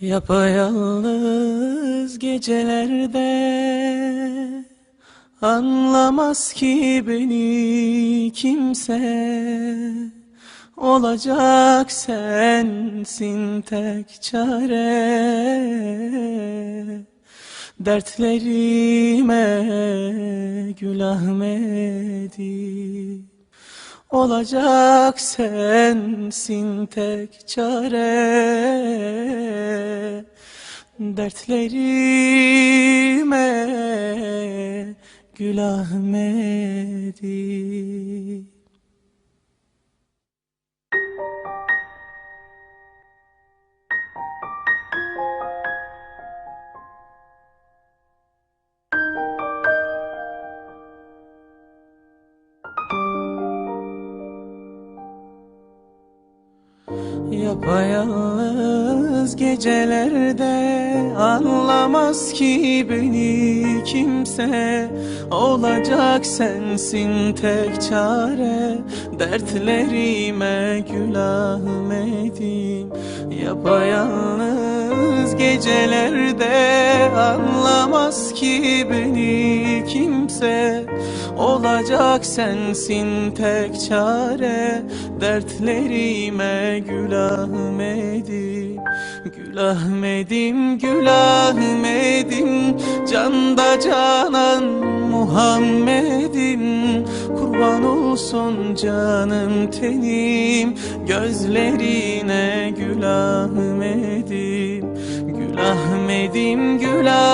Yapayalnız gecelerde Anlamaz ki beni kimse. Olacak sensin tek çare. Dertlerime gül Ahmet'i Olacak sensin tek çare Dertlerime gül Ahmet'i Yapayalnız gecelerde anlamaz ki beni kimse. Olacak sensin tek çare. Dertlerime gül Ahmet'im Yapayalnız gecelerde anlamaz ki beni kimse. Olacak sensin tek çare. Dertlerime gül Ahmet'im Gül Ahmet'im, gül Ahmet'im Canda canan Muhammed'im. Kurban olsun canım tenim Gözlerine gül Ahmet'im Gül Ahmet'im, gül Ahmet'im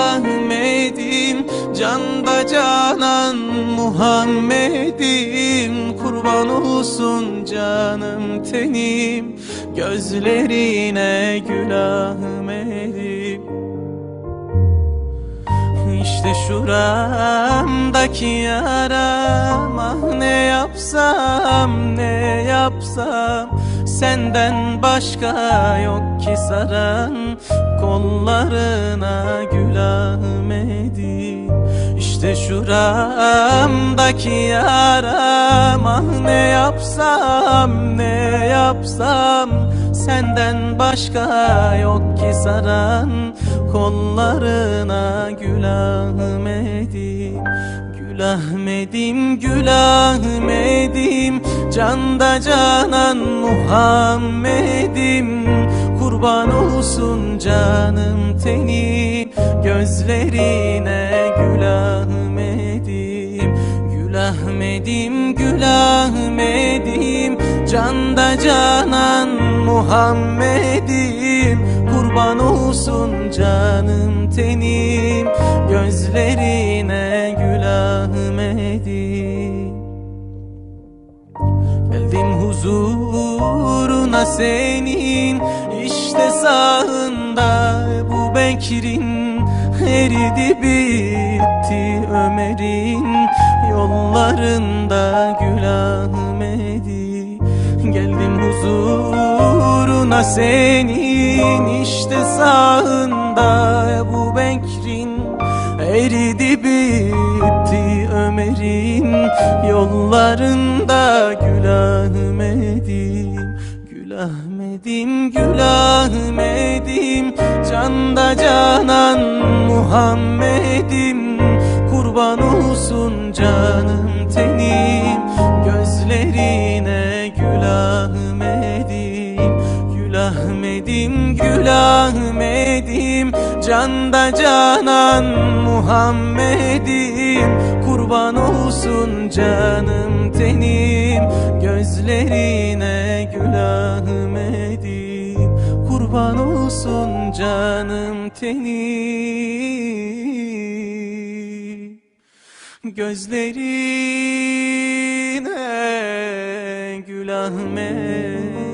Canda canan Muhammed'im Kurban olsun canım tenim. Gözlerine gül Ahmet'im işte şuramdaki yaram Ah ne yapsam ne yapsam Senden başka yok ki saran Kollarına gül Ahmet'im İşte şuramdaki yaram Ah ne yapsam ne yapsam. Senden başka yok ki saran Kollarına gül Ahmet'im Gül Ahmet'im, gül Ahmet'im Canda canan Muhammed'im. Kurban olsun canım tenim Gözlerine gül Ahmet'im. Gül Ahmet'im, gül Ahmet'im Canda canan Muhammed'im huzuruna senin. İşte sağında bu Bekir'in eridi bitti Ömer'in. Yollarında gül Ahmet'i Geldim huzuruna senin. İşte sağında bu Bekir'in eridi bitti Ömer'in. Yollarında gül Ahmet'im gül Ahmet'im Canda canan Muhammed'im. Kurban olsun canım tenim Gözlerine gül Ahmet'im Gül Ahmet'im, gül Canda canan Muhammed'im. Kurban olsun canım tenim Gözlerine gül Ahmet'im Kurban olsun canım tenim Gözlerine gül Ahmet'im